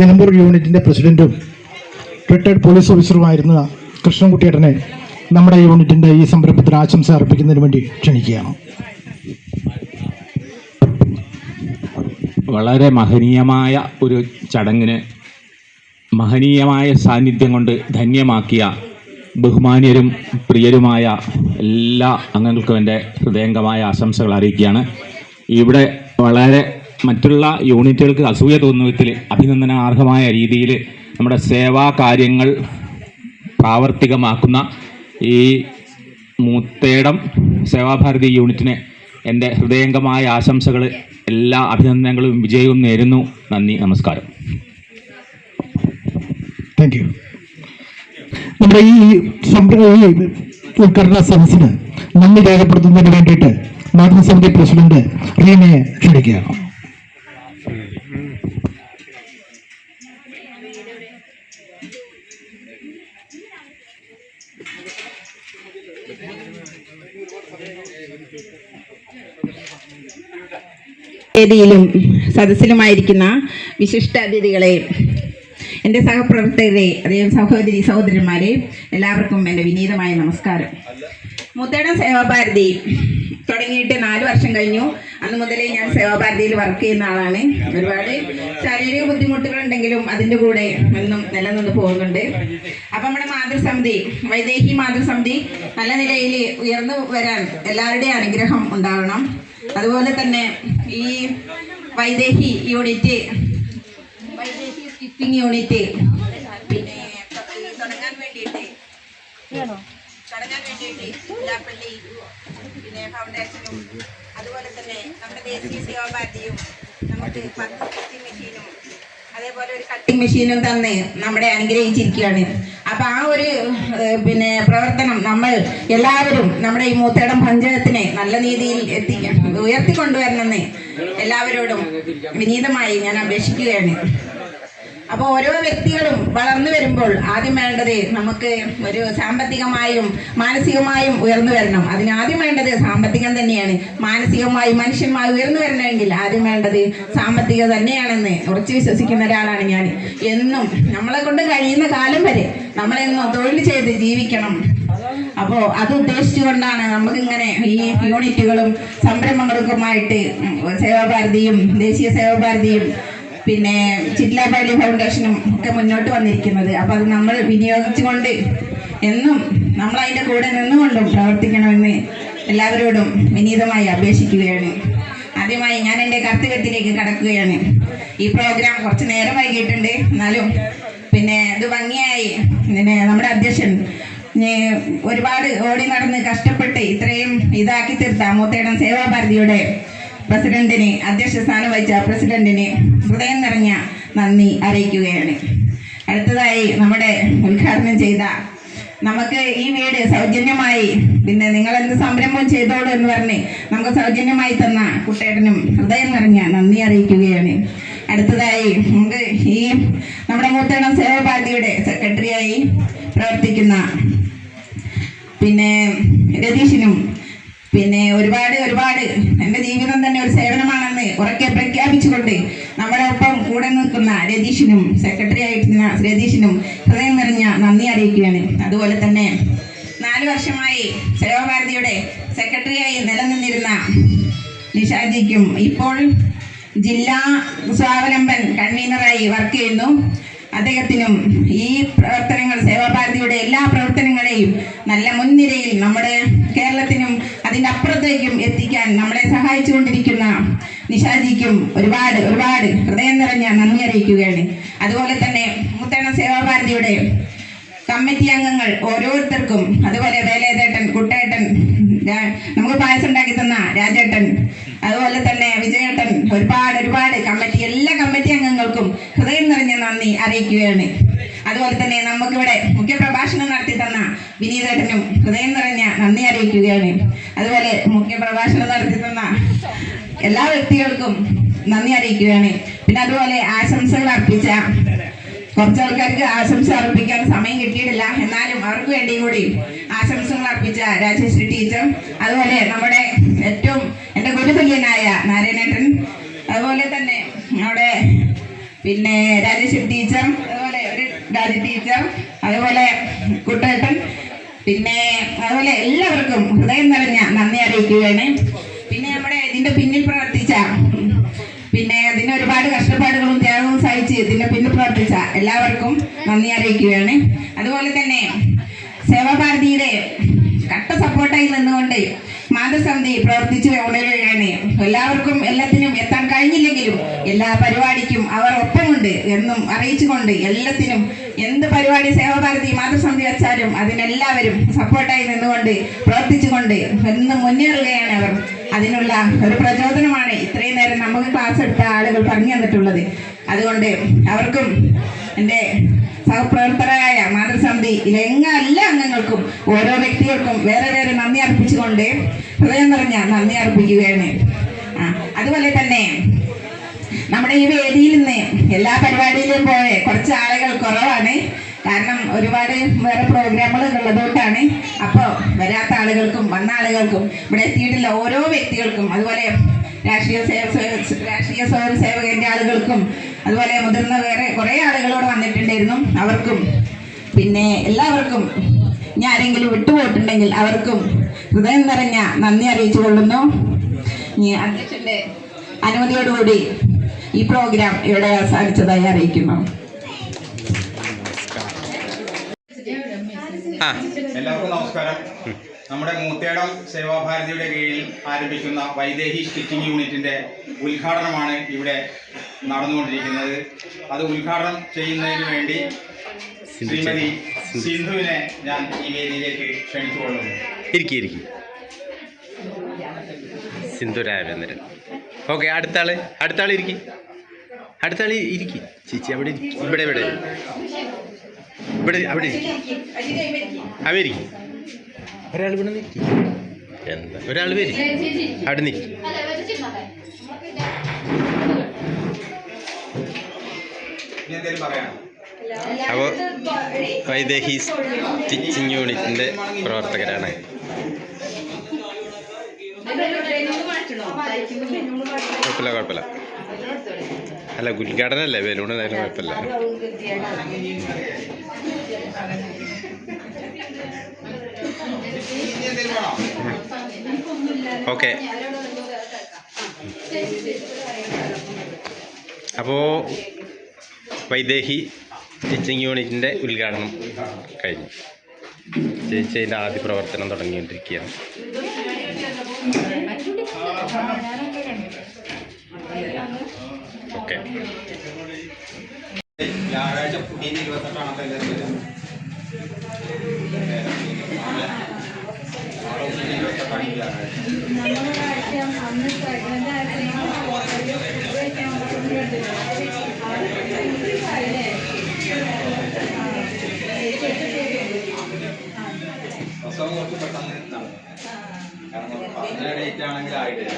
നിലമ്പൂർ യൂണിറ്റിന്റെ പ്രസിഡന്റും retired police ഓഫീസറുമായിരുന്ന കൃഷ്ണൻകുട്ടിയേട്ടനെ നമ്മുടെ യൂണിറ്റിന്റെ ഈ സംരംഭത്തിന് ആശംസ അർപ്പിക്കുന്നതിന് വേണ്ടി ക്ഷണിക്കുകയാണ്. വളരെ മഹനീയമായ ഒരു ചടങ്ങിന് മഹനീയമായ സാന്നിധ്യം കൊണ്ട് ധന്യമാക്കിയ ബഹുമാന്യരും പ്രിയരുമായ എല്ലാ അംഗങ്ങൾക്കും എന്റെ ഹൃദയംഗമായ ആശംസകൾ അറിയിക്കുകയാണ്. ഇവിടെ വളരെ മറ്റുള്ള യൂണിറ്റുകൾക്ക് അസൂയ തോന്നുന്ന വിധത്തിൽ അഭിനന്ദനാർഹമായ രീതിയിൽ നമ്മുടെ സേവാ കാര്യങ്ങൾ പ്രാവർത്തികമാക്കുന്ന ഈ മൂത്തേടം സേവാഭാരതി യൂണിറ്റിന് എന്റെ ഹൃദയംഗമായ ആശംസകൾ എല്ലാ അഭിനന്ദനങ്ങളും വിജയവും നേരുന്നു. നന്ദി നമസ്കാരം. താങ്ക് യു നമ്മുടെ ഈ ഈ ഉദ്ഘാടന സദസ്സിന് നന്ദി രേഖപ്പെടുത്തുന്നതിന് വേണ്ടിയിട്ട് മാതൃസമിതി പ്രസിഡന്റ് റീനയെ ക്ഷണിക്കുകയാണ്. വേദിയിലും സദസ്സിലുമായിരിക്കുന്ന വിശിഷ്ട അതിഥികളെ എന്റെ സഹപ്രവർത്തകരെ അദ്ദേഹം സഹോദരി സഹോദരന്മാരെ എല്ലാവർക്കും എന്റെ വിനീതമായ നമസ്കാരം. മുത്തേട സേവാഭാരതി തുടങ്ങിയിട്ട് നാല് വർഷം കഴിഞ്ഞു. അന്ന് മുതലേ ഞാൻ സേവാഭാരതിയിൽ വർക്ക് ചെയ്യുന്ന ആളാണ്. ഒരുപാട് ശാരീരിക ബുദ്ധിമുട്ടുകൾ ഉണ്ടെങ്കിലും അതിന്റെ കൂടെ എന്നും നിലനിന്ന് പോകുന്നുണ്ട്. അപ്പം നമ്മുടെ മാതൃസമിതി വൈദേഹി മാതൃസമിതി നല്ല നിലയിൽ ഉയർന്നു വരാൻ എല്ലാവരുടെയും അനുഗ്രഹം ഉണ്ടാവണം. അതുപോലെ തന്നെ ഈ Vaidehi unit Vaidehi stitching unit പിന്നെ തുടങ്ങാൻ വേണ്ടിയിട്ട് തുടങ്ങാൻ വേണ്ടിയിട്ട് മുല്ലാപ്പള്ളി പിന്നെ ഫൗണ്ടേഷനും അതുപോലെ തന്നെ നമ്മുടെ ദേശീയ സേവാഭാരതിയും നമുക്ക് പത്ത് സ്റ്റിച്ചിങ് മെഷീനും അതേപോലെ ഒരു കട്ടിംഗ് മെഷീനും തന്ന് നമ്മുടെ അനുഗ്രഹിച്ചിരിക്കുകയാണ്. അപ്പൊ ആ ഒരു പിന്നെ പ്രവർത്തനം നമ്മൾ എല്ലാവരും നമ്മുടെ ഈ മൂത്തേടം പഞ്ചായത്തിനെ നല്ല രീതിയിൽ എത്തിക്കാൻ ഉയർത്തിക്കൊണ്ടുവരണമെന്ന് എല്ലാവരോടും വിനീതമായി ഞാൻ അപേക്ഷിക്കുകയാണ്. അപ്പോൾ ഓരോ വ്യക്തികളും വളർന്നു വരുമ്പോൾ ആദ്യം വേണ്ടത് നമുക്ക് ഒരു സാമ്പത്തികമായും മാനസികമായും ഉയർന്നു വരണം. അതിന് ആദ്യം വേണ്ടത് സാമ്പത്തികം തന്നെയാണ്. മാനസികമായും മനുഷ്യന്മായി ഉയർന്നു വരണമെങ്കിൽ ആദ്യം വേണ്ടത് സാമ്പത്തികം തന്നെയാണെന്ന് ഉറച്ചു വിശ്വസിക്കുന്ന ഒരാളാണ് ഞാൻ. എന്നും നമ്മളെ കൊണ്ട് കഴിയുന്ന കാലം വരെ നമ്മളെന്നും തൊഴിൽ ചെയ്ത് ജീവിക്കണം. അപ്പോൾ അത് ഉദ്ദേശിച്ചുകൊണ്ടാണ് നമുക്കിങ്ങനെ ഈ യൂണിറ്റുകളും സംരംഭങ്ങൾക്കുമായിട്ട് സേവാഭാരതിയും ദേശീയ സേവാഭാരതിയും പിന്നെ ചിറ്റ്ലാബാലി ഫൗണ്ടേഷനും ഒക്കെ മുന്നോട്ട് വന്നിരിക്കുന്നത്. അപ്പോൾ അത് നമ്മൾ വിനിയോഗിച്ചുകൊണ്ട് എന്നും നമ്മൾ അതിന്റെ കൂടെ നിന്നുകൊണ്ടും പ്രവർത്തിക്കണമെന്ന് എല്ലാവരോടും വിനീതമായി അപേക്ഷിക്കുകയാണ്. ആദ്യമായി ഞാൻ എന്റെ കർത്തവ്യത്തിലേക്ക് കടക്കുകയാണ്. ഈ പ്രോഗ്രാം കുറച്ച് നേരം വൈകിട്ടുണ്ട് എന്നാലും പിന്നെ അത് ഭംഗിയായി. പിന്നെ നമ്മുടെ അധ്യക്ഷൻ ഒരുപാട് ഓടി നടന്ന് കഷ്ടപ്പെട്ട് ഇത്രയും ഇതാക്കി തീർത്ത മൂത്തേടം സേവാഭാരതിയുടെ പ്രസിഡന്റിന് അധ്യക്ഷ സ്ഥാനം വഹിച്ച പ്രസിഡന്റിനെ ഹൃദയം നിറഞ്ഞ നന്ദി അറിയിക്കുകയാണ്. അടുത്തതായി നമ്മുടെ ഉദ്ഘാടനം ചെയ്ത നമുക്ക് ഈ വീട് സൗജന്യമായി പിന്നെ നിങ്ങൾ എന്ത് സംരംഭം ചെയ്തോളൂ എന്ന് പറഞ്ഞ് നമുക്ക് സൗജന്യമായി തന്ന കുട്ടേട്ടനും ഹൃദയം നിറഞ്ഞ നന്ദി അറിയിക്കുകയാണ്. അടുത്തതായി നമുക്ക് ഈ നമ്മുടെ മൂത്തേണം സേവാഭാരതിയുടെ സെക്രട്ടറിയായി പ്രവർത്തിക്കുന്ന പിന്നെ രതീഷിനും പിന്നെ ഒരുപാട് ഒരുപാട്. എന്റെ ജീവിതം തന്നെ ഒരു സേവനമാണെന്ന് ഉറക്കെ പ്രഖ്യാപിച്ചുകൊണ്ട് നമ്മുടെ ഒപ്പം കൂടെ നിൽക്കുന്ന രതീഷിനും സെക്രട്ടറി ആയിരുന്ന രതീഷിനും ഹൃദയം നിറഞ്ഞ നന്ദി അറിയിക്കുകയാണ്. അതുപോലെ തന്നെ നാല് വർഷമായി സേവാഭാരതിയുടെ സെക്രട്ടറിയായി നിലനിന്നിരുന്ന നിഷാജിക്കും ഇപ്പോൾ ജില്ലാ സ്വാവലംബൻ കൺവീനറായി വർക്ക് ചെയ്യുന്നു. അദ്ദേഹത്തിനും ഈ പ്രവർത്തനങ്ങൾ സേവാഭാരതിയുടെ എല്ലാ പ്രവർത്തനങ്ങളെയും നല്ല മുൻനിരയിൽ നമ്മുടെ കേരളത്തിനും അതിന്റെ അപ്പുറത്തേക്കും എത്തിക്കാൻ നമ്മളെ സഹായിച്ചുകൊണ്ടിരിക്കുന്ന നിഷാജിക്കും ഒരുപാട് ഒരുപാട് ഹൃദയം നിറഞ്ഞ നന്ദി അറിയിക്കുകയാണ്. അതുപോലെ തന്നെ മുത്തേണ സേവാഭാരതിയുടെ കമ്മിറ്റി അംഗങ്ങൾ ഓരോരുത്തർക്കും അതുപോലെ വേലേതേട്ടൻ കുട്ടേട്ടൻ നമുക്ക് പായസം ഉണ്ടാക്കി തന്ന രാജേട്ടൻ അതുപോലെ തന്നെ വിജയേട്ടൻ ഒരുപാട് ഒരുപാട് കമ്മിറ്റി എല്ലാ കമ്മിറ്റി അംഗങ്ങൾക്കും ഹൃദയം നിറഞ്ഞ നന്ദി അറിയിക്കുകയാണ്. അതുപോലെ തന്നെ നമുക്കിവിടെ മുഖ്യപ്രഭാഷണം നടത്തി തന്ന വിനീതേട്ടനും ഹൃദയം നിറഞ്ഞ നന്ദി അറിയിക്കുകയാണ്. അതുപോലെ മുഖ്യ പ്രഭാഷണം നടത്തിത്തുന്ന എല്ലാ വ്യക്തികൾക്കും നന്ദി അറിയിക്കുകയാണ്. പിന്നെ അതുപോലെ ആശംസകൾ അർപ്പിച്ച കുറച്ച് ആൾക്കാർക്ക് ആശംസ അർപ്പിക്കാൻ സമയം കിട്ടിയിട്ടില്ല. എന്നാലും അവർക്ക് വേണ്ടി കൂടി ആശംസകൾ അർപ്പിച്ച രാജേശ്വരി ടീച്ചർ അതുപോലെ നമ്മുടെ ഏറ്റവും എന്റെ ഗുരുതുല്യനായ നാരായണേട്ടൻ അതുപോലെ തന്നെ നമ്മുടെ പിന്നെ രാജേശ്വരി ടീച്ചർ അതുപോലെ ഒരു രാജ ടീച്ചർ അതുപോലെ കുട്ടേട്ടൻ പിന്നെ അതുപോലെ എല്ലാവർക്കും ഹൃദയം നിറഞ്ഞ നന്ദി അറിയിക്കുകയാണ്. പിന്നെ നമ്മുടെ ഇതിന്റെ പിന്നിൽ പ്രവർത്തിച്ച പിന്നെ ഇതിന് ഒരുപാട് കഷ്ടപ്പാടുകളും ത്യാഗവും സഹിച്ച് ഇതിന്റെ പിന്നിൽ പ്രവർത്തിച്ച എല്ലാവർക്കും നന്ദി അറിയിക്കുകയാണ്. അതുപോലെ തന്നെ സേവാഭാരതിയുടെ കട്ട സപ്പോർട്ടായി നിന്നുകൊണ്ട് മാതൃസമിതി പ്രവർത്തിച്ചു ഉണരുകയാണ് എല്ലാവർക്കും എല്ലാത്തിനും എത്താൻ കഴിഞ്ഞില്ലെങ്കിലും എല്ലാ പരിപാടിക്കും അവർ ഒപ്പമുണ്ട് എന്നും അറിയിച്ചുകൊണ്ട് എല്ലാത്തിനും എന്ത് പരിപാടി സേവാഭാരതി മാതൃസമിതി വെച്ചാലും അതിനെല്ലാവരും സപ്പോർട്ടായി നിന്നുകൊണ്ട് പ്രവർത്തിച്ചുകൊണ്ട് എന്നും മുന്നേറുകയാണ് അവർ. അതിനുള്ള ഒരു പ്രചോദനമാണ് ഇത്രയും നേരം നമുക്ക് ക്ലാസ് എടുത്ത ആളുകൾ പറഞ്ഞു തന്നിട്ടുള്ളത്. അതുകൊണ്ട് അവർക്കും എന്റെ സഹപ്രവർത്തകരായ മാതൃസന്ധി എല്ലാ എല്ലാ അംഗങ്ങൾക്കും ഓരോ വ്യക്തികൾക്കും വേറെ വേറെ അർപ്പിച്ചുകൊണ്ട് ഹൃദയം നിറഞ്ഞ നന്ദി അർപ്പിക്കുകയാണ്. അതുപോലെ തന്നെ നമ്മുടെ ഈ വേദിയിൽ നിന്ന് എല്ലാ പരിപാടിയിലും പോയ കുറച്ച് ആളുകൾ കുറവാണ്. കാരണം ഒരുപാട് വേറെ പ്രോഗ്രാമുകൾ ഉള്ളതുകൊണ്ടാണ്. അപ്പോൾ വരാത്ത ആളുകൾക്കും വന്ന ആളുകൾക്കും ഇവിടെ എത്തിയിട്ടുള്ള ഓരോ വ്യക്തികൾക്കും അതുപോലെ രാഷ്ട്രീയ സേവ രാഷ്ട്രീയ സ്വയം സേവകന്റെ ആളുകൾക്കും അതുപോലെ മുതിർന്ന വേറെ കുറേ ആളുകളോട് വന്നിട്ടുണ്ടായിരുന്നു. അവർക്കും പിന്നെ എല്ലാവർക്കും ഇനി ആരെങ്കിലും വിട്ടുപോയിട്ടുണ്ടെങ്കിൽ അവർക്കും ഹൃദയം നിറഞ്ഞ നന്ദി അറിയിച്ചു കൊള്ളുന്നു. ഇനി അധ്യക്ഷന്റെ അനുമതിയോടുകൂടി ഈ പ്രോഗ്രാം ഇവിടെ അവസാനിച്ചതായി അറിയിക്കുന്നു. എല്ലാവർക്കും നമസ്കാരം. നമ്മുടെ മൂത്തേടം സേവാഭാരതിയുടെ കീഴിൽ ആരംഭിക്കുന്ന വൈദേഹി സ്റ്റിച്ചിങ് യൂണിറ്റിന്റെ ഉദ്ഘാടനമാണ് ഇവിടെ നടന്നുകൊണ്ടിരിക്കുന്നത്. അത് ഉദ്ഘാടനം ചെയ്യുന്നതിന് വേണ്ടി ശ്രീമതി സിന്ധുവിനെ ഞാൻ ഈ വേദിയിലേക്ക് ക്ഷണിച്ചുകൊള്ളുന്നു. ഇരിക്കി ഇരിക്കി. സിന്ധു രാജേന്ദ്രൻ ഓക്കെ അടുത്ത ആൾ അടുത്ത ആൾ ഇരിക്കി. അടുത്ത ആൾ ഇരിക്കി. ചേച്ചി അവിടെ. ഇവിടെ ഇവിടെ. ഇവിടെ അവിടെ. അവിടെ ഇരിക്കി. ഒരാൾ ഇവിടെ നിൽക്കും എന്താ? ഒരാൾ വരും. അവിടെ നിൽക്കും പറയാം അപ്പോൾ വൈദേഹി സ്റ്റിച്ചിങ് യൂണിറ്റിന്റെ പ്രവർത്തകരാണ്. കുഴപ്പമില്ല കുഴപ്പമില്ല. അല്ല ഉദ്ഘാടനമല്ലേ ബലൂൺ എന്തായാലും കുഴപ്പമില്ല. ഓക്കെ. അപ്പോൾ വൈദേഹി സ്റ്റിച്ചിങ് യൂണിറ്റിന്റെ ഉദ്ഘാടനം കഴിഞ്ഞു. ചേച്ചി അതിന്റെ ആദ്യ പ്രവർത്തനം തുടങ്ങിക്കൊണ്ടിരിക്കുകയാണ്. ഓക്കെ. വ്യാഴാഴ്ച പുതിയ എല്ലാവരും ഇരുപത്തെട്ടാണ് വ്യാഴാഴ്ച കാരണം പറഞ്ഞ ഡേറ്റ് ആണെങ്കിൽ ആയിട്ടില്ല